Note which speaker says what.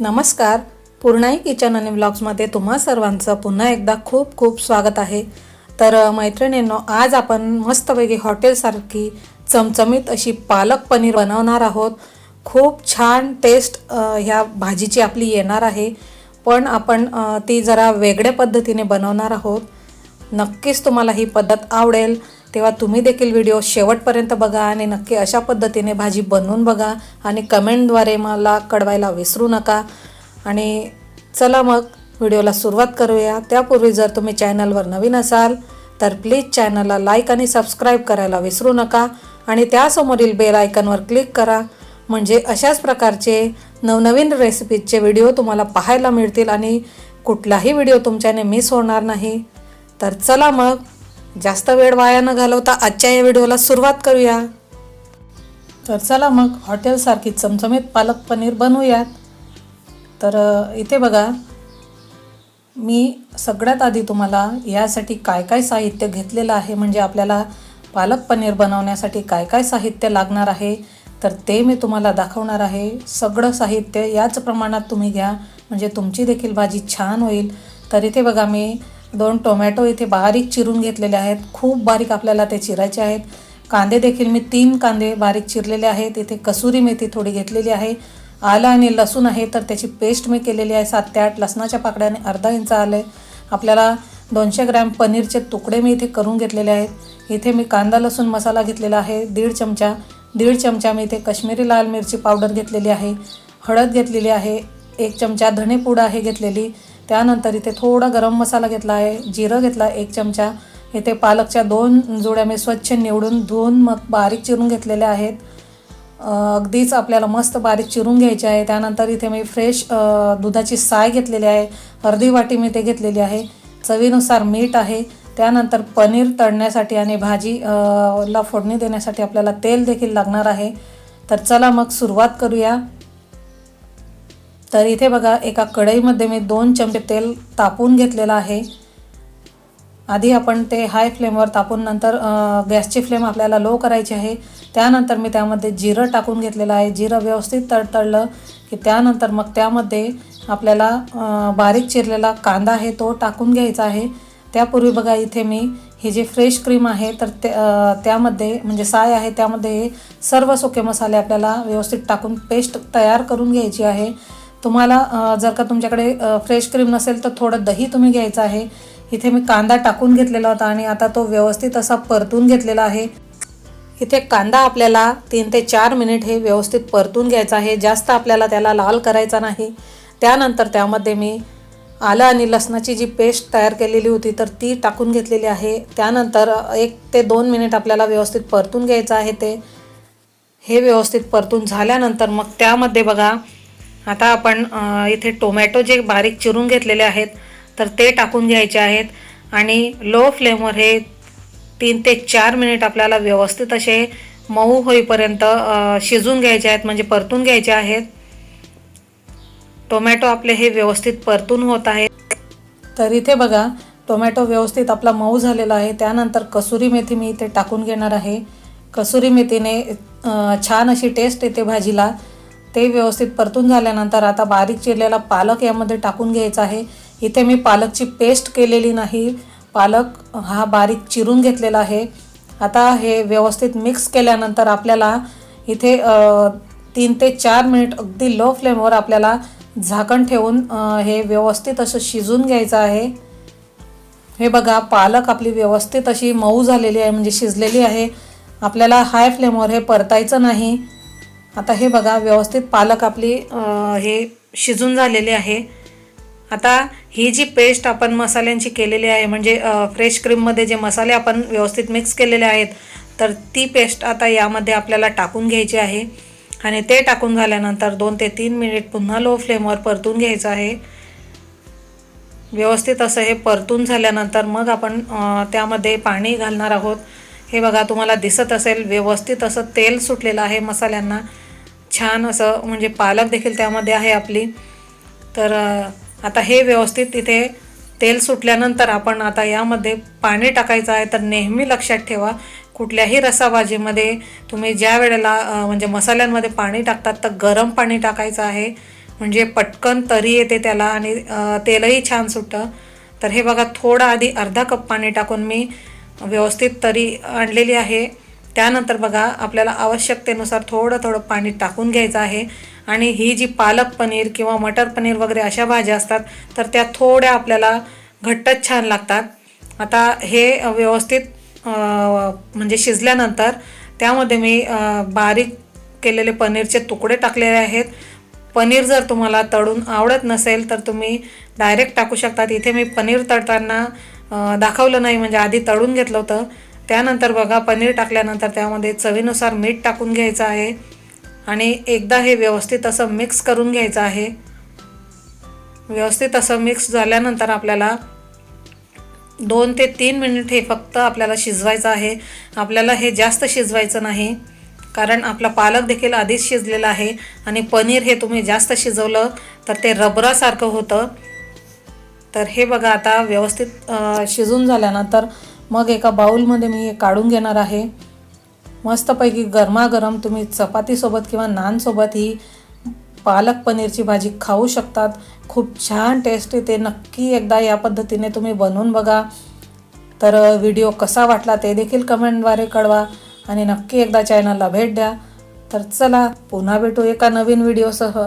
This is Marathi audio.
Speaker 1: नमस्कार. पूर्णाई किचन आणि ब्लॉग्समध्ये तुम्हा सर्वांचं पुन्हा एकदा खूप खूप स्वागत आहे. तर मैत्रिणींनो आज आपण मस्तपैकी हॉटेलसारखी चमचमीत अशी पालक पनीर बनवणार आहोत. खूप छान टेस्ट ह्या भाजीची आपली येणार आहे. पण आपण ती जरा वेगळ्या पद्धतीने बनवणार आहोत. नक्कीच तुम्हाला ही पद्धत आवडेल. तेव्हा तुम्ही देखील व्हिडिओ शेवटपर्यंत बघा आणि नक्की अशा पद्धतीने भाजी बनवून बघा आणि कमेंटद्वारे मला कळवायला विसरू नका. आणि चला मग व्हिडिओला सुरुवात करूया. त्यापूर्वी जर तुम्ही चॅनलवर नवीन असाल तर प्लीज चॅनलला लाईक आणि सबस्क्राईब करायला विसरू नका आणि त्यासमोरील बेल आयकनवर क्लिक करा. म्हणजे अशाच प्रकारचे नवनवीन रेसिपीजचे व्हिडिओ तुम्हाला पाहायला मिळतील आणि कुठलाही व्हिडिओ तुमच्याने मिस होणार नाही. तर चला मग जास्त वेळ वाया न घालवता आजच्या या व्हिडिओला सुरुवात करूया. तर चला मग हॉटेलसारखी चमचमीत पालक पनीर बनवूयात. तर इथे बघा मी सगळ्यात आधी तुम्हाला यासाठी काय काय साहित्य घेतलेलं आहे म्हणजे आपल्याला पालक पनीर बनवण्यासाठी काय काय साहित्य लागणार आहे तर ते मी तुम्हाला दाखवणार आहे. सगळं साहित्य याच प्रमाणात तुम्ही घ्या म्हणजे तुमची देखील भाजी छान होईल. तर इथे बघा मी दोन टोमॅटो इथे बारीक चिरून घेतलेले आहेत. खूप बारीक आपल्याला ते चिरायचे आहेत. कांदे देखील मी तीन कांदे बारीक चिरलेले आहेत. इथे कसुरी मेथी थोडी घेतलेली आहे. आलं आणि लसूण आहे तर त्याची पेस्ट मी केलेली आहे. सात ते आठ लसणाच्या पाकड्याने अर्धा इंच आलं आपल्याला दोनशे ग्रॅम पनीरचे तुकडे मी इथे करून घेतलेले आहेत. इथे मी कांदा लसूण मसाला घेतलेला आहे. दीड चमचा दीड चमचा मी इथे कश्मीरी लाल मिरची पावडर घेतलेली आहे. हळद घेतलेली आहे. एक चमचा धणेपूड आहे घेतलेली. त्यानंतर इथे थोडा गरम मसाला घेतला आहे जिरं घेतला एक चमचा. इथे पालकच्या दोन जोड्या मी स्वच्छ निवडून धुवून मग बारीक चिरून घेतलेल्या आहेत. अगदीच आपल्याला मस्त बारीक चिरून घ्यायचे आहे. त्यानंतर इथे मी फ्रेश दुधाची साय घेतलेली आहे. अर्धी वाटी मी ते घेतलेली आहे. चवीनुसार मीठ आहे. त्यानंतर पनीर तळण्यासाठी आणि भाजी ला फोडणी देण्यासाठी आपल्याला तेल देखील लागणार आहे. तर चला मग सुरुवात करूया. तर इथे बघा एका कढईमध्ये मी दोन चमचे तेल तापून घेतलेलं आहे. आधी आपण ते हाय फ्लेमवर तापून नंतर गॅसची फ्लेम आपल्याला लो करायची आहे. त्यानंतर मी त्यामध्ये जिरं टाकून घेतलेलं आहे. जिरं व्यवस्थित तडतडलं की त्यानंतर मग त्यामध्ये आपल्याला बारीक चिरलेला कांदा आहे तो टाकून घ्यायचा आहे. त्यापूर्वी बघा इथे मी ही जी फ्रेश क्रीम आहे तर ते त्यामध्ये म्हणजे साय आहे त्यामध्ये सर्व सुके मसाले आपल्याला व्यवस्थित टाकून पेस्ट तयार करून घ्यायची आहे. तुम्हाला जर का तुमच्याकडे फ्रेश क्रीम नसेल तर थोडं दही तुम्ही घ्यायचं आहे. इथे मी कांदा टाकून घेतलेला होता आणि आता तो व्यवस्थित असा परतून घेतलेला आहे. इथे कांदा आपल्याला तीन ते चार मिनिट हे व्यवस्थित परतून घ्यायचा आहे. जास्त आपल्याला त्याला लाल करायचा नाही. त्यानंतर त्यामध्ये मी आलं आणि लसणाची जी पेस्ट तयार केलेली होती तर ती टाकून घेतलेली आहे. त्यानंतर एक ते दोन मिनिट आपल्याला व्यवस्थित परतून घ्यायचं आहे ते. हे व्यवस्थित परतून झाल्यानंतर मग त्यामध्ये बघा आता आपण इथे टोमॅटो जे बारीक चिरून घेतलेले आहेत तर ते टाकून घ्यायचे आहेत. आणि लो फ्लेमवर हे तीन ते चार मिनिट आपल्याला व्यवस्थित असे मऊ होईपर्यंत शिजून घ्यायचे आहेत म्हणजे परतून घ्यायचे आहेत. टोमॅटो आपले हे व्यवस्थित परतून होत आहेत. तर इथे बघा टोमॅटो व्यवस्थित आपला मऊ झालेला आहे. त्यानंतर कसुरी मेथी मी इथे टाकून घेणार आहे. कसुरी मेथीने छान अशी टेस्ट येते भाजीला. ते व्यवस्थित परतून झाल्यानंतर आता बारीक चिरलेला पालक यामध्ये टाकून घ्यायचा आहे. इथे मी पालकची पेस्ट केलेली नाही. पालक हा बारीक चिरून घेतलेला आहे. आता हे व्यवस्थित मिक्स केल्यानंतर आपल्याला इथे तीन ते चार मिनिट अगदी लो फ्लेमवर आपल्याला झाकण ठेवून हे व्यवस्थित असं शिजून घ्यायचं आहे. हे बघा पालक आपली व्यवस्थित अशी मऊ झालेली आहे म्हणजे शिजलेली आहे. आपल्याला हाय फ्लेमवर हे परतायचं नाही. आता हे बघा व्यवस्थित पालक आपली हे शिजून झालेले आहे. आता ही जी पेस्ट आपण मसाल्यांची केलेली आहे म्हणजे फ्रेश क्रीममध्ये जे मसाले आपण व्यवस्थित मिक्स केलेले आहेत तर ती पेस्ट आता यामध्ये आपल्याला टाकून घ्यायची आहे. आणि ते टाकून झाल्यानंतर दोन ते तीन मिनिट पुन्हा लो फ्लेमवर परतून घ्यायचं आहे. व्यवस्थित असं हे परतून झाल्यानंतर मग आपण त्यामध्ये पाणी घालणार आहोत. हे बघा तुम्हाला दिसत असेल व्यवस्थित असं तेल सुटलेलं आहे मसाल्यांना. छान असं म्हणजे पालक देखील त्यामध्ये आहे आपली. तर आता हे व्यवस्थित इथे तेल सुटल्यानंतर आपण आता यामध्ये पाणी टाकायचं आहे तर नेहमी लक्षात ठेवा. कुठल्याही रसाभाजीमध्ये तुम्ही ज्या वेळेला म्हणजे मसाल्यांमध्ये पाणी टाकतात तर गरम पाणी टाकायचं आहे. म्हणजे पटकन तरी येते त्याला आणि तेलही छान सुटतं. तर हे बघा थोडं आधी अर्धा कप पाणी टाकून मी व्यवस्थित तरी आणलेली आहे. त्यानंतर बघा आपल्याला आवश्यकतेनुसार थोडं थोडं पाणी टाकून घ्यायचं आहे. आणि ही जी पालक पनीर किंवा मटर पनीर वगैरे अशा भाज्या असतात तर त्या थोड्या आपल्याला घट्टच छान लागतात. आता हे व्यवस्थित म्हणजे शिजल्यानंतर त्यामध्ये मी बारीक केलेले पनीरचे तुकडे टाकलेले आहेत. पनीर जर तुम्हाला तळून आवडत नसेल तर तुम्ही डायरेक्ट टाकू शकतात. इथे मी पनीर तळताना दाखवलं नाही म्हणजे आधी तळून घेतलं होतं. त्यानंतर बघा पनीर टाकल्यानंतर त्यामध्ये चवीनुसार मीठ टाकून घ्यायचं आहे. आणि एकदा हे व्यवस्थित असं मिक्स करून घ्यायचं आहे. व्यवस्थित असं मिक्स झाल्यानंतर आपल्याला दोन ते तीन मिनिट हे फक्त आपल्याला शिजवायचं आहे. आपल्याला हे जास्त शिजवायचं नाही कारण आपला पालक देखील आधीच शिजलेला आहे आणि पनीर हे तुम्ही जास्त शिजवलं तर ते रबरासारखं होतं. तर हे बघा आता व्यवस्थित शिजून झाल्यानंतर मग एका बाऊलमध्ये मी हे काढून घेणार आहे. मस्तपैकी गरमागरम तुम्ही चपातीसोबत किंवा नानसोबत ही पालक पनीरची भाजी खाऊ शकतात. खूप छान टेस्ट येते. नक्की एकदा या पद्धतीने तुम्ही बनवून बघा. तर व्हिडिओ कसा वाटला ते देखील कमेंटद्वारे कळवा आणि नक्की एकदा चॅनलला भेट द्या. तर चला पुन्हा भेटू एका नवीन व्हिडिओसह.